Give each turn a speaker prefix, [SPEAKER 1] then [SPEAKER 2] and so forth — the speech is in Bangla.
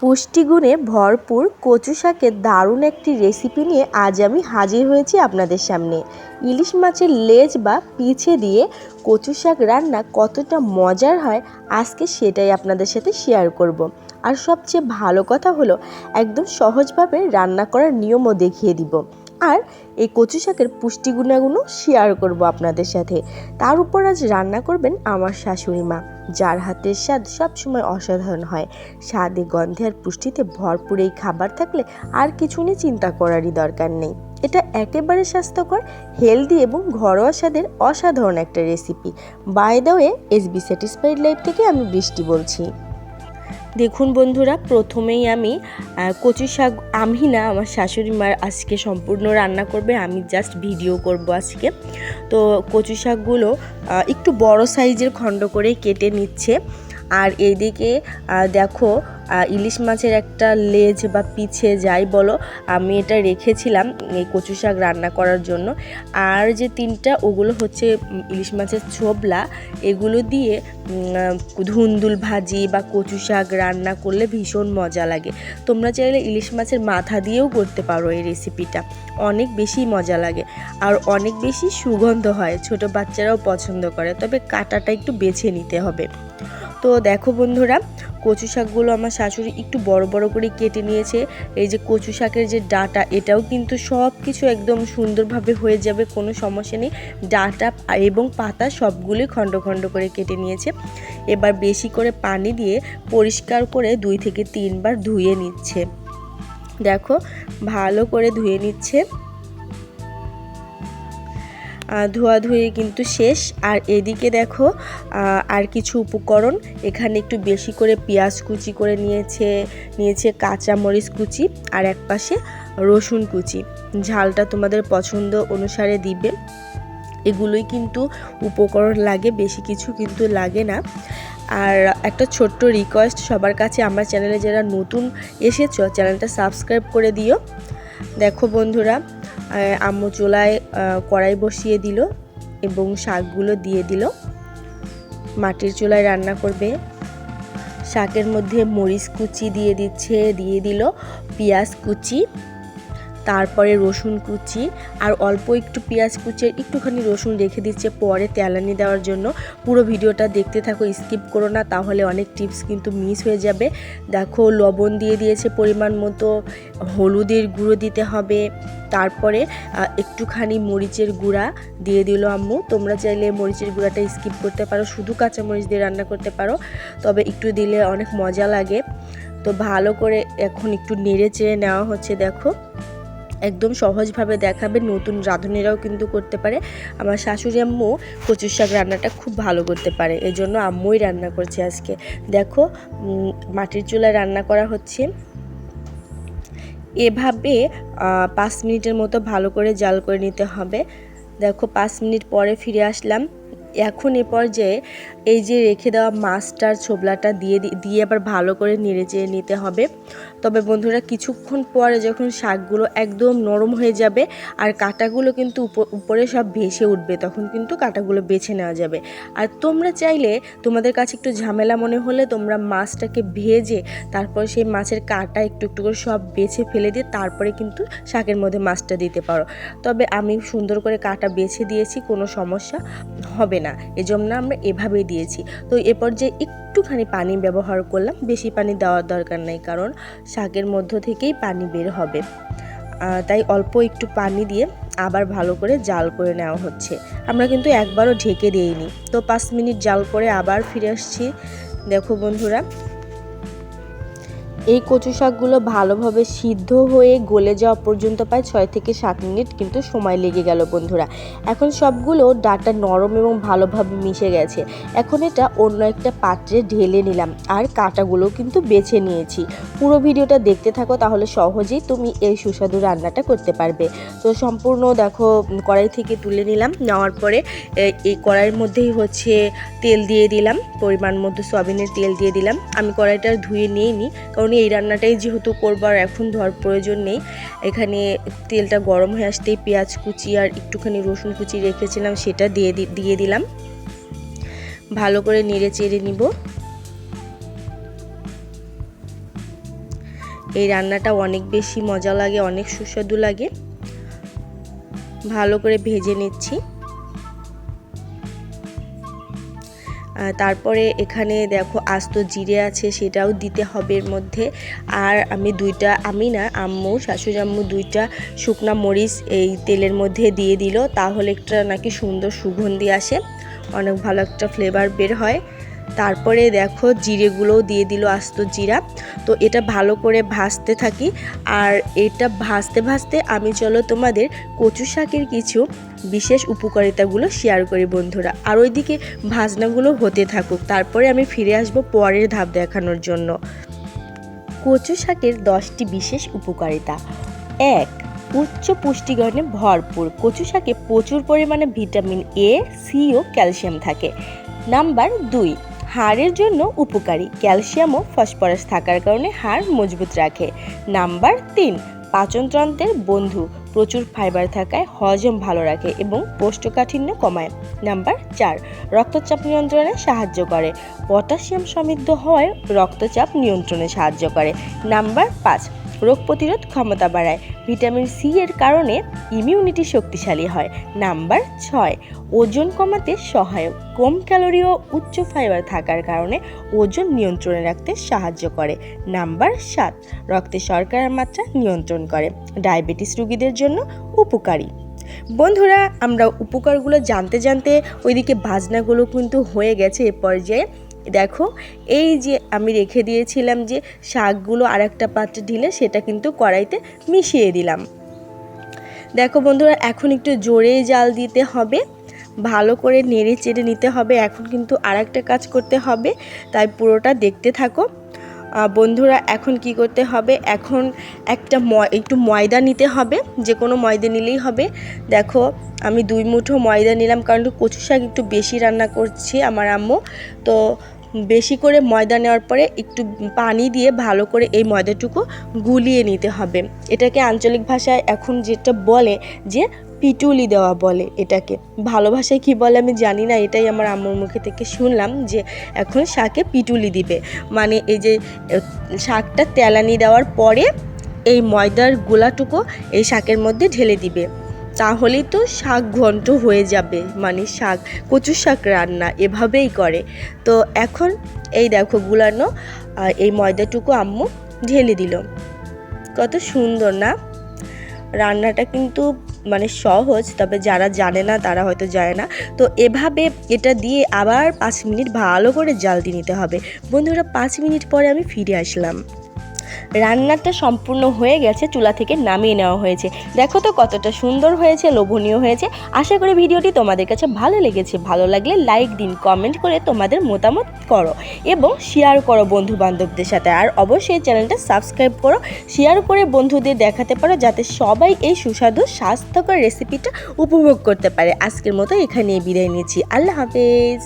[SPEAKER 1] পুষ্টিগুণে ভরপুর কচু শাকের দারুণ একটি রেসিপি নিয়ে আজ আমি হাজির হয়েছি আপনাদের সামনে ইলিশ মাছের লেজ বা পিছে দিয়ে কচু শাক রান্না কতটা মজার হয় আজকে সেটাই আপনাদের সাথে শেয়ার করব। আর সবচেয়ে ভালো কথা হলো, একদম সহজভাবে রান্না করার নিয়মও দেখিয়ে দিব আর এই কচু শাকের পুষ্টি গুণাগুণও শেয়ার করব আপনাদের সাথে। তার উপর আজ রান্না করবেন আমার শাশুড়ি মা, যার হাতের স্বাদ সবসময় অসাধারণ হয়। স্বাদে, গন্ধে আর পুষ্টিতে ভরপুর এই খাবার থাকলে আর কিছু নিয়ে চিন্তা করারই দরকার নেই। এটা একেবারে স্বাস্থ্যকর হেলদি এবং ঘরোয়া স্বাদের অসাধারণ একটা recipe by the way S B satisfied life থেকে আমি বৃষ্টি বলছি। দেখুন বন্ধুরা, প্রথমেই আমি কচু শাক, আমি না, আমার শাশুড়ি মার আজকে সম্পূর্ণ রান্না করবে, আমি জাস্ট ভিডিও করব আজকে। তো কচু শাকগুলো একটু বড় সাইজের খণ্ড করে কেটে নিচ্ছে। আর এইদিকে আহ, দেখো ইলিশ মাছের একটা লেজ বা পিছে যাই বলো আমি এটা রেখেছিলাম এই কচু শাক রান্না করার জন্য। আর যে তিনটা ওগুলো হচ্ছে ইলিশ মাছের ছোবলা এগুলো দিয়ে ধুন্দুল ভাজি বা কচু শাক রান্না করলে ভীষণ মজা লাগে। তোমরা চাইলে ইলিশ মাছের মাথা দিয়েও করতে পারো এই রেসিপিটা। অনেক বেশি মজা লাগে। আর অনেক বেশি সুগন্ধ হয় ছোট বাচ্চারাও পছন্দ করে তবে কাটাটা একটু বেছে নিতে হবে। তো দেখো বন্ধুরা, কচু শাকগুলো আমার শাশুড়ি একটু বড় বড় করে কেটে নিয়েছে। এই যে কচু শাকের যে ডাটা, এটাও কিন্তু সব কিছু একদম সুন্দরভাবে হয়ে যাবে, কোনো সমস্যা নেই। ডাটা এবং পাতা সবগুলোই খণ্ড খণ্ড করে কেটে নিয়েছে। এবার বেশি করে পানি দিয়ে পরিষ্কার করে দুই থেকে তিনবার ধুয়ে নিচ্ছে। দেখো, ভালো করে ধুয়ে নিচ্ছে। ধোয়াধুয়ি কিন্তু শেষ। আর এদিকে দেখো আর কিছু উপকরণ। এখানে একটু বেশি করে পেঁয়াজ কুচি করে নিয়েছে নিয়েছে কাঁচা মরিচ কুচি আর এক পাশে রসুন কুচি। ঝালটা তোমাদের পছন্দ অনুসারে দিবে। এগুলোই কিন্তু উপকরণ লাগে, বেশি কিছু কিন্তু লাগে না। আর একটা ছোট্ট রিকোয়েস্ট সবার কাছে, আমার চ্যানেলে যারা নতুন এসেছ চ্যানেলটা সাবস্ক্রাইব করে দিও। দেখো বন্ধুরা আম্মু চুলায় কড়াই বসিয়ে দিল এবং শাকগুলো দিয়ে দিল। মাটির চুলায় রান্না করবে। শাকের মধ্যে মরিচ কুচি দিয়ে দিচ্ছে, দিয়ে দিল পেঁয়াজ কুচি। তারপরে রসুন কুচি আর অল্প একটু পেঁয়াজ কুচির একটুখানি রসুন রেখে দিচ্ছে। পরে তেলানি দেওয়ার জন্য পুরো ভিডিওটা দেখতে থাকো, স্কিপ করো না, তাহলে অনেক টিপস কিন্তু মিস হয়ে যাবে। দেখো, লবণ দিয়ে দিয়েছে পরিমাণ মতো, হলুদের গুঁড়ো দিতে হবে। তারপরে একটুখানি মরিচের গুঁড়া দিয়ে দিল আম্মু। তোমরা চাইলে মরিচের গুঁড়াটা স্কিপ করতে পারো, শুধু কাঁচা মরিচ দিয়ে রান্না করতে পারো। তবে একটু দিলে অনেক মজা লাগে। তো ভালো করে এখন একটু নেড়ে চেড়ে নেওয়া হচ্ছে, দেখো। একদম সহজভাবে দেখাবে। নতুন রাঁধুনিরাও কিন্তু করতে পারে। আমার শাশুড়ি আম্মু কচুর শাক রান্নাটা খুব ভালো করতে পারে। এই জন্য আম্মুই রান্না করছে আজকে। দেখো মাটির চুলায় রান্না করা হচ্ছে। এভাবে পাঁচ মিনিটের মতো ভালো করে জাল করে নিতে হবে। দেখো, পাঁচ মিনিট পরে ফিরে আসলাম। এখন এ পর্যায়ে এই যে রেখে দেওয়া মাছটার ছোবলাটা দিয়ে দিয়ে আবার ভালো করে নেড়ে চেড়ে নিতে হবে। তবে বন্ধুরা কিছুক্ষণ পরে যখন শাকগুলো একদম নরম হয়ে যাবে আর কাঁটাগুলো কিন্তু উপ- উপরে সব ভেসে উঠবে, তখন কিন্তু কাঁটাগুলো বেছে নেওয়া যাবে। আর তোমরা চাইলে তোমাদের কাছে একটু ঝামেলা মনে হলে তোমরা মাছটাকে ভেজে তারপর সেই মাছের কাঁটা একটু একটু করে সব বেছে ফেলে দিয়ে তারপরে কিন্তু শাকের মধ্যে মাছটা দিতে পারো। তবে আমি সুন্দর করে কাঁটা বেছে দিয়েছি, কোনো সমস্যা হবে না। এজন্য আমরা এভাবেই দিয়েছি। তো এ পর্যায়ে একটুখানি পানি ব্যবহার করলাম। বেশি পানি দেওয়ার দরকার নেই, কারণ শাকের মধ্য থেকেই পানি বের হবে। তাই অল্প একটু পানি দিয়ে আবার ভালো করে জাল করে নেওয়া হচ্ছে। আমরা কিন্তু একবারও ঢেকে দিইনি। তো পাঁচ মিনিট জাল করে আবার ফিরে আসছি। দেখো বন্ধুরা এই কচু শাকগুলো ভালোভাবে সিদ্ধ হয়ে গলে যাওয়া পর্যন্ত প্রায় ছয় থেকে সাত মিনিট কিন্তু সময় লেগে গেল বন্ধুরা। এখন সবগুলো ডাটা নরম এবং ভালোভাবে মিশে গেছে। এখন এটা অন্য একটা পাত্রে ঢেলে নিলাম আর কাঁটাগুলো কিন্তু বেছে নিয়েছি। পুরো ভিডিওটা দেখতে থাকো তাহলে সহজেই তুমি এই সুস্বাদু রান্নাটা করতে পারবে। তো সম্পূর্ণ দেখো কড়াই থেকে তুলে নিলাম, নেওয়ার পরে এই কড়াইয়ের মধ্যেই হচ্ছে তেল দিয়ে দিলাম, পরিমাণ মতো সয়াবিনের তেল দিয়ে দিলাম। আমি কড়াইটা ধুয়ে নিই কারণ এই রান্নাটাই যেহেতু করব আর এখন ধোয়ার প্রয়োজন নেই, এখানে তেলটা গরম হয়ে আসতেই পেঁয়াজ কুচি আর একটুখানি রসুন কুচি রেখেছিলাম, সেটা দিয়ে দিয়ে দিলাম। ভালো করে নেড়ে চেড়ে নিব। এই রান্নাটা অনেক বেশি মজা লাগে, অনেক সুস্বাদু লাগে। ভালো করে ভেজে নিচ্ছি। তারপরে এখানে দেখো আস্ত জিরে আছে, সেটাও দিতে হবে এর মধ্যে। আর আমি দুইটা, আমি না, আম্মু, শাশুড়ি আম্মু দুইটা শুকনা মরিচ এই তেলের মধ্যে দিয়ে দিল, তাহলে একটা নাকি সুন্দর সুগন্ধি আসে, অনেক ভালো একটা ফ্লেভার বের হয়। তারপরে দেখো জিরেগুলোও দিয়ে দিল আস্ত জিরা। তো এটা ভালো করে ভাজতে থাকি। আর এটা ভাজতে ভাজতে আমি চলো তোমাদের কচু শাকের কিছু বিশেষ উপকারিতাগুলো শেয়ার করি বন্ধুরা। আর ওইদিকে ভাজনাগুলো হতে থাকুক। তারপরে আমি ফিরে আসব পরের ধাপ দেখানোর জন্য। কচু শাকের দশটি বিশেষ উপকারিতা। এক, উচ্চ পুষ্টিগুণে ভরপুর। কচু শাকে প্রচুর পরিমাণে ভিটামিন এ সি ও ক্যালসিয়াম থাকে। নাম্বার দুই হাড়ের জন্য উপকারী। ক্যালসিয়াম ও ফসফরাস থাকার কারণে হাড় মজবুত রাখে। নাম্বার তিন, পাচনতন্ত্রের বন্ধু। প্রচুর ফাইবার থাকায় হজম ভালো রাখে এবং কোষ্ঠকাঠিন্য কমায়। নাম্বার চার, রক্তচাপ নিয়ন্ত্রণে সাহায্য করে। পটাশিয়াম সমৃদ্ধ হওয়ায় রক্তচাপ নিয়ন্ত্রণে সাহায্য করে। নাম্বার পাঁচ রোগ প্রতিরোধ ক্ষমতা বাড়ায়। ভিটামিন সি এর কারণে ইমিউনিটি শক্তিশালী হয়। নাম্বার ছয়, ওজন কমাতে সহায়ক। কম ক্যালোরি ও উচ্চ ফাইবার থাকার কারণে ওজন নিয়ন্ত্রণে রাখতে সাহায্য করে। নাম্বার সাত, রক্তে শর্করার মাত্রা নিয়ন্ত্রণ করে। ডায়াবেটিস রোগীদের জন্য উপকারী। বন্ধুরা, আমরা উপকারগুলো জানতে জানতে ওইদিকে বাজনাগুলো কিন্তু হয়ে গেছে এ পর্যায়ে। দেখো, এই যে আমি রেখে দিয়েছিলাম যে শাকগুলো আর একটা পাত্রে ঢিলে সেটা কিন্তু কড়াইতে মিশিয়ে দিলাম। দেখো বন্ধুরা, এখন একটু জোরে জাল দিতে হবে। ভালো করে নেড়ে চেড়ে নিতে হবে। এখন কিন্তু আর একটা কাজ করতে হবে। তাই পুরোটা দেখতে থাকো। বন্ধুরা, এখন কি করতে হবে? এখন একটা একটু ময়দা নিতে হবে। যে কোনো ময়দা নিলেই হবে। দেখো, আমি দুই মুঠো ময়দা নিলাম, কারণ কচু শাক একটু বেশি রান্না করছি আমার আম্মু। তো বেশি করে ময়দা নেওয়ার পরে একটু পানি দিয়ে ভালো করে এই ময়দাটুকু গুলিয়ে নিতে হবে। এটাকে আঞ্চলিক ভাষায় এখন যেটা বলে যে পিটুলি দেওয়া বলে এটাকে। ভালো ভাষায় কী বলে আমি জানি না, এটাই আমার আম্মুর মুখে থেকে শুনলাম যে এখন শাকে পিটুলি দিবে। মানে এই যে শাকটা তেলানি দেওয়ার পরে এই ময়দার গোলাটুকু এই শাকের মধ্যে ঢেলে দিবে। তাহলেই তো শাক ঘন্ট হয়ে যাবে। মানে শাক কচু শাক রান্না এভাবেই করে। তো এখন এই দেখো গুলানো এই ময়দাটুকু আম্মু ঢেলে দিল। কত সুন্দর না? রান্নাটা কিন্তু মানে সহজ, তবে যারা জানে না তারা হয়তো জানে না। তো এভাবে এটা দিয়ে আবার পাঁচ মিনিট ভালো করে জাল দিয়ে নিতে হবে। বন্ধুরা, পাঁচ মিনিট পরে আমি ফিরে আসলাম। রান্নাটা সম্পূর্ণ হয়ে গেছে, চুলা থেকে নামিয়ে নেওয়া হয়েছে। দেখো তো কতটা সুন্দর হয়েছে, লোভনীয় হয়েছে। আশা করি ভিডিওটি তোমাদের কাছে ভালো লেগেছে। ভালো লাগলে লাইক দিন কমেন্ট করে তোমাদের মতামত করো এবং শেয়ার করো বন্ধু বান্ধবদের সাথে। আর অবশ্যই চ্যানেলটা সাবস্ক্রাইব করো শেয়ার করে বন্ধুদের দেখাতে পারো, যাতে সবাই এই সুস্বাদু, স্বাস্থ্যকর রেসিপিটা উপভোগ করতে পারে। আজকের মতো এখানেই বিদায় নিচ্ছি। আল্লাহ হাফেজ।